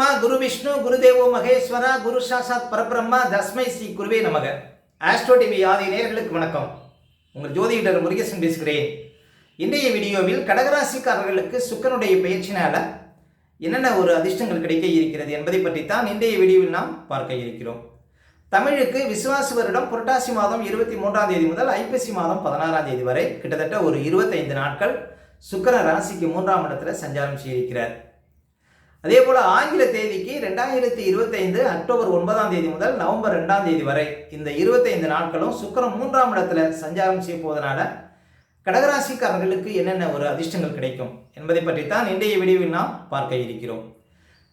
பரபிரம்மா குரு விஷ்ணு குருதேவோ மகேஸ்வரா குரு சாசாத் பரபிரம்மா தஸ்மை ஸ்ரீ குருவே நமக. ஆஸ்ட்ரோ டிவி ஆதி நேர்களுக்கு வணக்கம். உங்கள் ஜோதிடர் முருகேசன் பேசுகிறேன். இன்றைய வீடியோவில் கடகராசிக்காரர்களுக்கு சுக்கனுடைய பயிற்சினால என்னென்ன ஒரு அதிர்ஷ்டங்கள் கிடைக்க இருக்கிறது என்பதை பற்றி தான் இன்றைய வீடியோவில் நாம் பார்க்க இருக்கிறோம். தமிழுக்கு விசுவாச வருடம் புரட்டாசி மாதம் இருபத்தி மூன்றாம் தேதி முதல் ஐப்பசி மாதம் பதினாறாம் தேதி வரை கிட்டத்தட்ட ஒரு இருபத்தைந்து நாட்கள் சுக்கர ராசிக்கு மூன்றாம் இடத்துல சஞ்சாரம் செய்திருக்கிறார். அதே போல் ஆங்கில தேதிக்கு ரெண்டாயிரத்தி இருபத்தைந்து அக்டோபர் ஒன்பதாம் தேதி முதல் நவம்பர் ரெண்டாம் தேதி வரை இந்த இருபத்தைந்து நாட்களும் சுக்கரம் மூன்றாம் இடத்துல சஞ்சாரம் செய்ய போவதனால கடகராசிக்காரர்களுக்கு என்னென்ன ஒரு அதிர்ஷ்டங்கள் கிடைக்கும் என்பதை பற்றி தான் இன்றைய வீடியோவில் நாம் பார்க்க இருக்கிறோம்.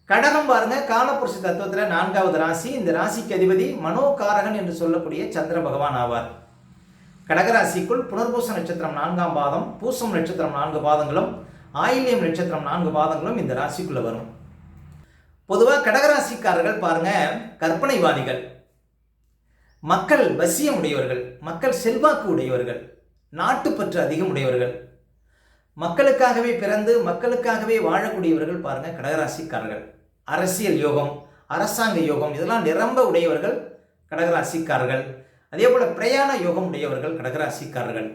கடகம் பாருங்க காலப்புருஷ தத்துவத்தில் நான்காவது ராசி இந்த ராசிக்கு அதிபதி மனோகாரகன் என்று சொல்லக்கூடிய சந்திர பகவான் ஆவார். கடகராசிக்குள் புனர்பூச நட்சத்திரம் நான்காம் பாதம் பூசம் நட்சத்திரம் நான்கு பாதங்களும் ஆயில்யம் நட்சத்திரம் நான்கு பாதங்களும் இந்த ராசிக்குள்ளே வரும். பொதுவாக கடகராசிக்காரர்கள் பாருங்க கற்பனைவாதிகள். மக்கள் வசியம் உடையவர்கள் மக்கள் செல்வாக்கு உடையவர்கள் நாட்டுப்பற்று அதிகம் உடையவர்கள். மக்களுக்காகவே பிறந்து மக்களுக்காகவே வாழக்கூடியவர்கள் பாருங்க கடகராசிக்காரர்கள். அரசியல் யோகம் அரசாங்க யோகம் இதெல்லாம் நிரம்ப உடையவர்கள் கடகராசிக்காரர்கள். அதே போல பிரயாண யோகம் உடையவர்கள் கடகராசிக்காரர்கள்.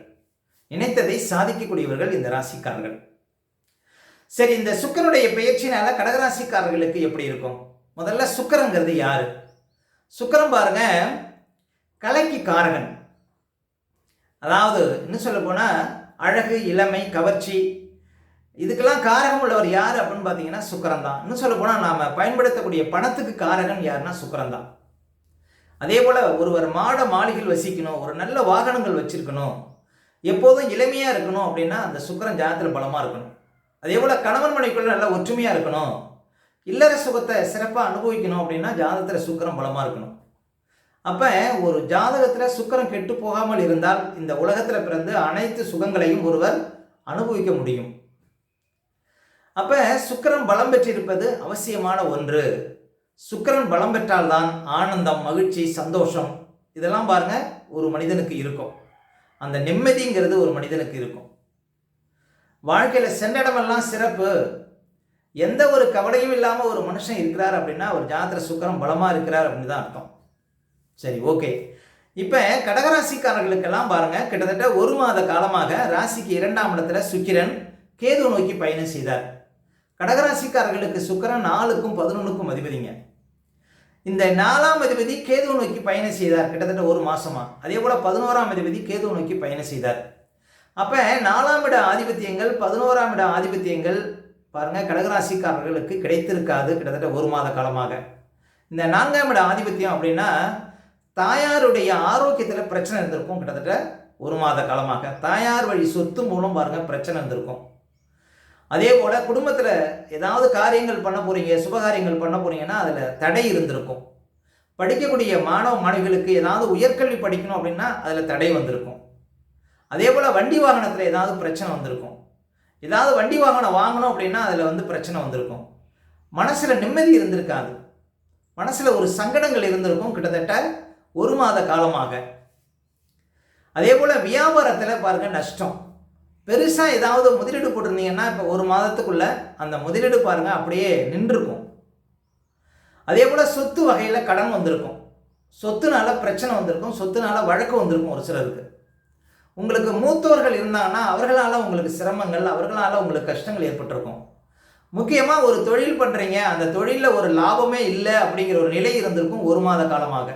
நினைத்ததை சாதிக்கக்கூடியவர்கள் இந்த ராசிக்காரர்கள். சரி இந்த சுக்கரனுடைய பயிற்சினால கடகராசிக்காரர்களுக்கு எப்படி இருக்கும்? முதல்ல சுக்கரங்கிறது யாரு? சுக்கரம் பாருங்க கலைக்கு காரகன். அதாவது இன்னும் சொல்ல போனா அழகு இளமை கவர்ச்சி. இதுக்கெல்லாம் காரகம் உள்ளவர் யார் அப்படின்னு பார்த்தீங்கன்னா சுக்கரம் தான். இன்னும் சொல்ல போனால் நாம் பயன்படுத்தக்கூடிய பணத்துக்கு காரகன் யாருன்னா சுக்கரம் தான். அதே போல் ஒருவர் மாட மாளிகையில் வசிக்கணும் ஒரு நல்ல வாகனங்கள் வச்சிருக்கணும். எப்போதும் இளமையாக இருக்கணும் அப்படின்னா அந்த சுக்கரன் ஜாதத்தில் பலமாக இருக்கணும். அதே போல் கணவன் மனைக்குள்ள நல்ல ஒற்றுமையாக இருக்கணும். இல்லற சுகத்தை சிறப்பாக அனுபவிக்கணும் அப்படின்னா ஜாதகத்தில் சுக்கரம் பலமாக இருக்கணும். அப்போ ஒரு ஜாதகத்தில் சுக்கரம் கெட்டு போகாமல் இருந்தால் இந்த உலகத்தில் பிறந்து அனைத்து சுகங்களையும் ஒருவர் அனுபவிக்க முடியும். அப்போ சுக்கரம் பலம் பெற்றிருப்பது அவசியமான ஒன்று. சுக்கரன் பலம் பெற்றால்தான் ஆனந்தம் மகிழ்ச்சி சந்தோஷம் இதெல்லாம் பாருங்க ஒரு மனிதனுக்கு இருக்கும். அந்த நிம்மதிங்கிறது ஒரு மனிதனுக்கு இருக்கும். வாழ்க்கையில் சென்ற இடமெல்லாம் சிறப்பு. எந்த ஒரு கவலையும் இல்லாமல் ஒரு மனுஷன் இருக்கிறார் அப்படின்னா ஒரு ஜாத்திர சுக்கரம் பலமாக இருக்கிறார் அப்படின்னு தான் அர்த்தம். சரி ஓகே. இப்போ கடகராசிக்காரர்களுக்கெல்லாம் பாருங்கள் கிட்டத்தட்ட ஒரு மாத காலமாக ராசிக்கு இரண்டாம் இடத்துல சுக்கிரன் கேது நோக்கி பயணம் செய்தார். கடகராசிக்காரர்களுக்கு சுக்கிரன் நாலுக்கும் பதினொன்றுக்கும் அதிபதிங்க. இந்த நாலாம் அதிபதி கேது நோக்கி பயணம் செய்தார் கிட்டத்தட்ட ஒரு மாசமா. அதே போல பதினோராம் அதிபதி கேது நோக்கி பயணம் செய்தார். அப்போ நாலாம் இட ஆதிபத்தியங்கள் பதினோராம் இட ஆதிபத்தியங்கள் பாருங்கள் கடகராசிக்காரர்களுக்கு கிடைத்திருக்காது கிட்டத்தட்ட ஒரு மாத காலமாக. இந்த நான்காம் இட ஆதிபத்தியம் அப்படின்னா தாயாருடைய ஆரோக்கியத்தில் பிரச்சனை இருந்திருக்கும் கிட்டத்தட்ட ஒரு மாத காலமாக. தாயார் வழி சொத்து மூலம் பாருங்கள் பிரச்சனை இருந்திருக்கும். அதே போல் குடும்பத்தில் ஏதாவது காரியங்கள் பண்ண போகிறீங்க சுபகாரியங்கள் பண்ண போகிறீங்கன்னா அதில் தடை இருந்திருக்கும். படிக்கக்கூடிய மாணவ மாணவிகளுக்கு ஏதாவது உயர்கல்வி படிக்கணும் அப்படின்னா அதில் தடை வந்திருக்கும். அதே போல் வண்டி வாகனத்தில் ஏதாவது பிரச்சனை வந்திருக்கும். ஏதாவது வண்டி வாகனம் வாங்கணும் அப்படின்னா அதில் வந்து பிரச்சனை வந்திருக்கும். மனசில் நிம்மதி இருந்திருக்காது. மனசில் ஒரு சங்கடங்கள் இருந்திருக்கும் கிட்டத்தட்ட ஒரு மாத காலமாக. அதே போல் வியாபாரத்தில் பாருங்கள் நஷ்டம். பெருசாக ஏதாவது முதலீடு போட்டிருந்தீங்கன்னா இப்போ ஒரு மாதத்துக்குள்ள அந்த முதலீடு பாருங்கள் அப்படியே நின்றுருக்கும் அதே போல் சொத்து வகையில் கடன் வந்திருக்கும். சொத்துனால பிரச்சனை வந்திருக்கும். சொத்துனால வழக்கு வந்திருக்கும் ஒரு சிலருக்கு. உங்களுக்கு மூத்தவர்கள் இருந்தாங்கன்னா அவர்களால் உங்களுக்கு சிரமங்கள் அவர்களால் உங்களுக்கு கஷ்டங்கள் ஏற்பட்டிருக்கும். முக்கியமாக ஒரு தொழில் பண்ணுறீங்க அந்த தொழிலில் ஒரு லாபமே இல்லை அப்படிங்கிற ஒரு நிலை இருந்திருக்கும் ஒரு மாத காலமாக.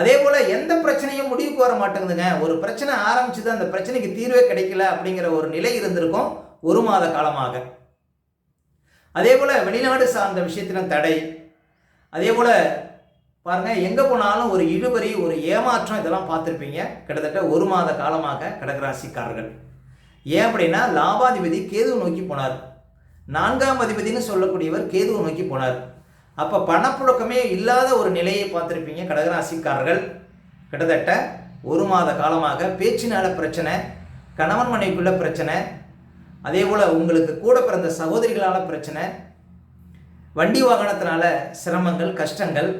அதே போல் எந்த பிரச்சனையும் முடிவுக்கு வர மாட்டேங்குதுங்க. ஒரு பிரச்சனை ஆரம்பிச்சது அந்த பிரச்சனைக்கு தீர்வே கிடைக்கல அப்படிங்கிற ஒரு நிலை இருந்திருக்கும் ஒரு மாத காலமாக. அதே போல் வெளிநாடு சார்ந்த விஷயத்திலும் தடை. அதே போல் பாருங்கள் எங்கே போனாலும் ஒரு இழுபறி ஒரு ஏமாற்றம் இதெல்லாம் பார்த்துருப்பீங்க. கிட்டத்தட்ட ஒரு மாத காலமாக கடகராசிக்காரர்கள் ஏன் அப்படின்னா லாபாதிபதி கேதுவை நோக்கி போனார். நான்காம் அதிபதினு சொல்லக்கூடியவர் கேதுவை நோக்கி போனார். அப்போ பணப்புழக்கமே இல்லாத ஒரு நிலையை பார்த்துருப்பீங்க கடகராசிக்காரர்கள் கிட்டத்தட்ட ஒரு மாத காலமாக பேச்சினால பிரச்சனை கணவன் மனைவிக்குள்ள பிரச்சனை அதே போல் உங்களுக்கு கூட பிறந்த சகோதரிகளால் பிரச்சனை வண்டி வாகனத்தினால சிரமங்கள் கஷ்டங்கள்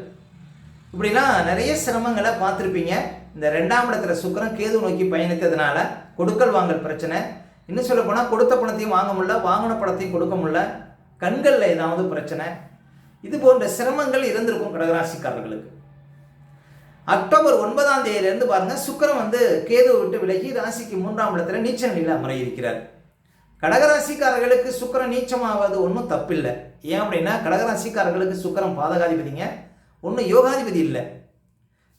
இப்படிலாம் நிறைய சிரமங்களை பார்த்துருப்பீங்க. இந்த ரெண்டாம் இடத்துல சுக்கரம் கேது நோக்கி பயணித்ததுனால கொடுக்கல் வாங்கல் பிரச்சனை. இன்னும் சொல்ல போனால் கொடுத்த பணத்தையும் வாங்க முடியல வாங்கின பணத்தையும் கொடுக்க முடியல. கண்களில் ஏதாவது பிரச்சனை. இது போன்ற சிரமங்கள் இருந்திருக்கும் கடகராசிக்காரர்களுக்கு. அக்டோபர் ஒன்பதாம் தேதியிலேருந்து பாருங்க சுக்கரம் வந்து கேதுவை விட்டு விலகி ராசிக்கு மூன்றாம் இடத்துல நீச்ச நிலையில் அமர இருக்கிறார். கடகராசிக்காரர்களுக்கு சுக்கரம் நீச்சமாவது ஒன்றும் தப்பில்லை. ஏன் அப்படின்னா கடகராசிக்காரர்களுக்கு சுக்கரம் பாதகாதிபதிங்க. ஒன்றும் யோகாதிபதி இல்லை.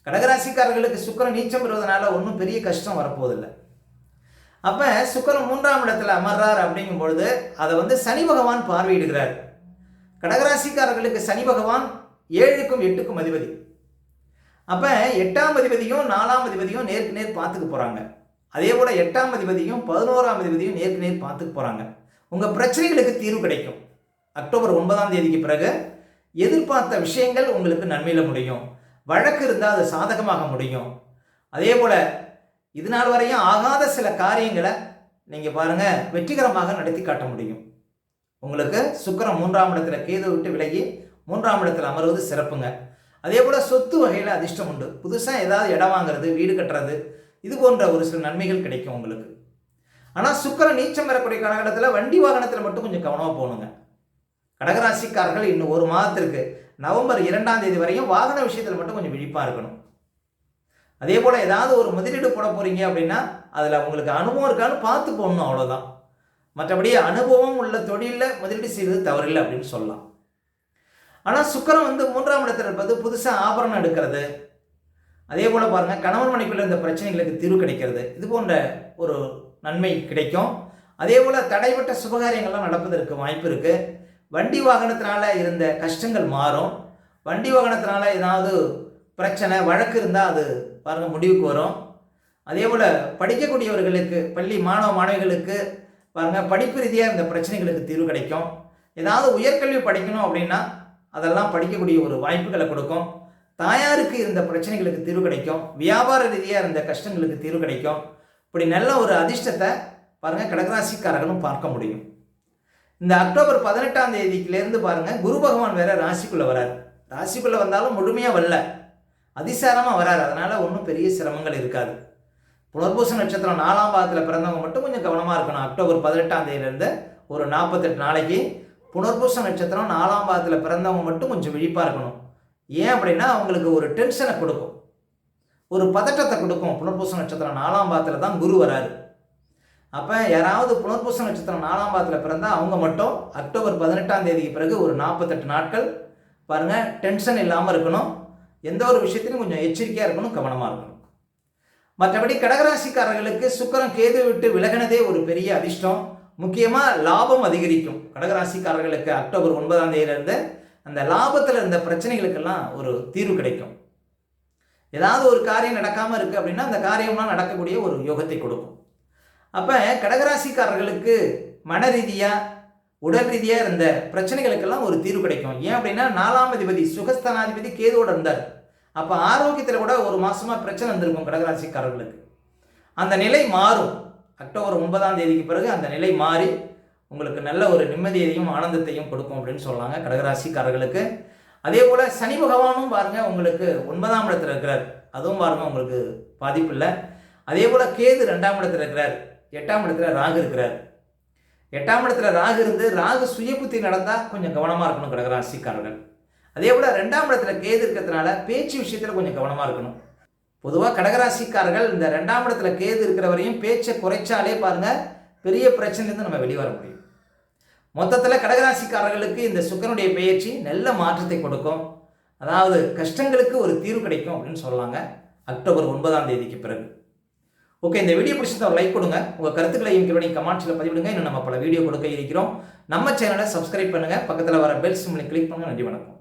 கடகராசிக்காரர்களுக்கு சுக்கரன் நீச்சம் பெறுவதனால ஒன்றும் பெரிய கஷ்டம் வரப்போதில்லை அப்போ சுக்கரன் மூன்றாம் இடத்துல அமர்றார் அப்படிங்கும் பொழுது அதை வந்து சனி பகவான் பார்வையிடுகிறார். கடகராசிக்காரர்களுக்கு சனி பகவான் ஏழுக்கும் எட்டுக்கும் அதிபதி. அப்போ எட்டாம் அதிபதியும் நாலாம் அதிபதியும் நேருக்கு நேர் பார்த்துக்க போகிறாங்க அதே போல் எட்டாம் அதிபதியும் பதினோராம் அதிபதியும் நேருக்கு நேர் பார்த்துக்க போகிறாங்க உங்கள் பிரச்சனைகளுக்கு தீர்வு கிடைக்கும். அக்டோபர் ஒன்பதாம் தேதிக்கு பிறகு எதிர்பார்த்த விஷயங்கள் உங்களுக்கு நன்மையில் முடியும். வழக்கு இருந்தால் அது சாதகமாக முடியும். அதே போல் இது நாள் வரையும் ஆகாத சில காரியங்களை நீங்கள் பாருங்கள் வெற்றிகரமாக நடத்தி காட்ட முடியும். உங்களுக்கு சுக்கரம் மூன்றாம் இடத்துல கேது விட்டு விலகி மூன்றாம் இடத்துல அமர்வது சிறப்புங்க. அதே போல் சொத்து வகையில் அதிர்ஷ்டம் உண்டு. புதுசாக ஏதாவது இடம் வாங்குறது வீடு கட்டுறது இது போன்ற ஒரு சில நன்மைகள் கிடைக்கும் உங்களுக்கு. ஆனால் சுக்கரம் நீச்சம் பெறக்கூடிய காலகட்டத்தில் வண்டி வாகனத்தில் மட்டும் கொஞ்சம் கவனமாக போகணுங்க கடகராசிக்காரர்கள் இன்னும் ஒரு மாதத்திற்கு நவம்பர் இரண்டாம் தேதி வரையும் வாகன விஷயத்தில் மட்டும் கொஞ்சம் விழிப்பாக இருக்கணும். அதே போல் ஏதாவது ஒரு முதலீடு போட போகிறீங்க அப்படின்னா அதில் உங்களுக்கு அனுபவம் இருக்கான்னு பார்த்து போடணும் அவ்வளோதான் மற்றபடி அனுபவம் உள்ள தொழிலில் முதலீடு செய்வது தவறில்லை அப்படின்னு சொல்லலாம். ஆனால் சுக்கரம் வந்து மூன்றாம் இடத்தில் இருப்பது புதுசாக ஆபரணம் எடுக்கிறது. அதே போல் பாருங்கள் கணவன் மனைக்குள்ள இந்த பிரச்சனைகளுக்கு தீர்வு கிடைக்கிறது. இது போன்ற ஒரு நன்மை கிடைக்கும். அதே போல் தடைப்பட்ட சுபகாரியங்கள்லாம் நடப்பதற்கு வாய்ப்பு இருக்குது வண்டி வாகனத்தினால இருந்த கஷ்டங்கள் மாறும். வண்டி வாகனத்தினால ஏதாவது பிரச்சனை வழக்கு இருந்தால் அது பாருங்கள் முடிவுக்கு வரும். அதே போல் படிக்கக்கூடியவர்களுக்கு பள்ளி மாணவ மாணவிகளுக்கு பாருங்கள் படிப்பு ரீதியாக இந்த பிரச்சனைகளுக்கு தீர்வு கிடைக்கும். ஏதாவது உயர்கல்வி படிக்கணும் அப்படின்னா அதெல்லாம் படிக்கக்கூடிய ஒரு வாய்ப்புகளை கொடுக்கும். தாயாருக்கு இருந்த பிரச்சனைகளுக்கு தீர்வு கிடைக்கும். வியாபார ரீதியாக இருந்த கஷ்டங்களுக்கு தீர்வு கிடைக்கும். இப்படி நல்ல ஒரு அதிர்ஷ்டத்தை பாருங்கள் கடகராசிக்காரர்களும் பார்க்க முடியும். இந்த அக்டோபர் பதினெட்டாம் தேதிக்குலேருந்து பாருங்கள் குரு பகவான் வேற ராசிக்குள்ளே வரார். ராசிக்குள்ளே வந்தாலும் முழுமையாக வரல. அதிசாரமாக வராரு. அதனால் ஒன்றும் பெரிய சிரமங்கள் இருக்காது. புனர்பூச நட்சத்திரம் நாலாம் பாதத்தில் பிறந்தவங்க மட்டும் கொஞ்சம் கவனமாக இருக்கணும். அக்டோபர் பதினெட்டாம் தேதியிலேருந்து ஒரு நாற்பத்தெட்டு நாளைக்கு புனர்பூச நட்சத்திரம் நாலாம் பாதத்தில் பிறந்தவங்க மட்டும் கொஞ்சம் விழிப்பாக இருக்கணும். ஏன் அப்படின்னா அவங்களுக்கு ஒரு டென்ஷனை கொடுக்கும். ஒரு பதட்டத்தை கொடுக்கும். புனர்பூச நட்சத்திரம் நாலாம் பாதத்தில் தான் குரு வராரு. அப்போ யாராவது புனர்பூச நட்சத்திரம் நாலாம் பாதத்தில் பிறந்தால் அவங்க மட்டும் அக்டோபர் பதினெட்டாம் தேதிக்கு பிறகு ஒரு நாற்பத்தெட்டு நாட்கள் பாருங்கள் டென்ஷன் இல்லாமல் இருக்கணும். எந்த ஒரு விஷயத்திலும் கொஞ்சம் எச்சரிக்கையாக இருக்கணும் கவனமாக இருக்கணும். மற்றபடி கடகராசிக்காரர்களுக்கு சுக்கரம் கேது விட்டு விலகினதே ஒரு பெரிய அதிர்ஷ்டம். முக்கியமாக லாபம் அதிகரிக்கும். கடகராசிக்காரர்களுக்கு அக்டோபர் ஒன்பதாம் தேதியிலிருந்து அந்த லாபத்தில் இருந்த பிரச்சனைகளுக்கெல்லாம் ஒரு தீர்வு கிடைக்கும். ஏதாவது ஒரு காரியம் நடக்காமல் இருக்குது அப்படின்னா அந்த காரியம்லாம் நடக்கக்கூடிய ஒரு யோகத்தை கொடுக்கும். அப்போ கடகராசிக்காரர்களுக்கு மன ரீதியாக உடல் ரீதியாக இருந்த பிரச்சனைகளுக்கெல்லாம் ஒரு தீர்வு கிடைக்கும். ஏன் அப்படின்னா நாலாம் அதிபதி சுகஸ்தானாதிபதி கேதுவோட இருந்தார். அப்போ ஆரோக்கியத்தில் கூட ஒரு மாதமாக பிரச்சனை வந்திருக்கும் கடகராசிக்காரர்களுக்கு. அந்த நிலை மாறும். அக்டோபர் ஒன்பதாம் தேதிக்கு பிறகு அந்த நிலை மாறி உங்களுக்கு நல்ல ஒரு நிம்மதியையும் ஆனந்தத்தையும் கொடுக்கும் அப்படின்னு சொல்லாங்க கடகராசிக்காரர்களுக்கு. அதே போல் சனி பகவானும் பாருங்கள் உங்களுக்கு ஒன்பதாம் இடத்துல இருக்கிறார். அதுவும் பாருங்கள் உங்களுக்கு பாதிப்பு இல்லை. அதே போல் கேது ரெண்டாம் இடத்துல இருக்கிறார். எட்டாம் இடத்துல ராகு இருக்கிறார். எட்டாம் இடத்துல ராகு இருந்து ராகு சுயபுத்தி நடந்தால் கொஞ்சம் கவனமாக இருக்கணும் கடகராசிக்காரர்கள் அதே போல் ரெண்டாம் இடத்துல கேது இருக்கிறதுனால பேச்சு விஷயத்தில் கொஞ்சம் கவனமாக இருக்கணும். பொதுவாக கடகராசிக்காரர்கள் இந்த ரெண்டாம் இடத்துல கேது இருக்கிற வரையும் பேச்சை குறைச்சாலே பாருங்கள் பெரிய பிரச்சனைலேருந்து நம்ம வெளிவர முடியும். மொத்தத்தில் கடகராசிக்காரர்களுக்கு இந்த சுக்கரனுடைய பயிற்சி நல்ல மாற்றத்தை கொடுக்கும். அதாவது கஷ்டங்களுக்கு ஒரு தீர்வு கிடைக்கும் அப்படின்னு சொல்லலாங்க. அக்டோபர் ஒன்பதாம் தேதிக்கு பிறகு. ஓகே இந்த வீடியோ பிடிச்சிருந்தா ஒரு லைக் கொடுங்க. உங்கள் கருத்துக்களை எங்களுடைய கமெண்ட்ஸில் பதிவிடுங்க. இன்னும் நம்ம பல வீடியோ கொடுக்க இருக்கிறோம். நம்ம சேனலை சப்ஸ்கிரைப் பண்ணுங்கள் பக்கத்தில் வர பெல் சிம்லை கிளிக் பண்ணுங்கள் நன்றி வணக்கம்.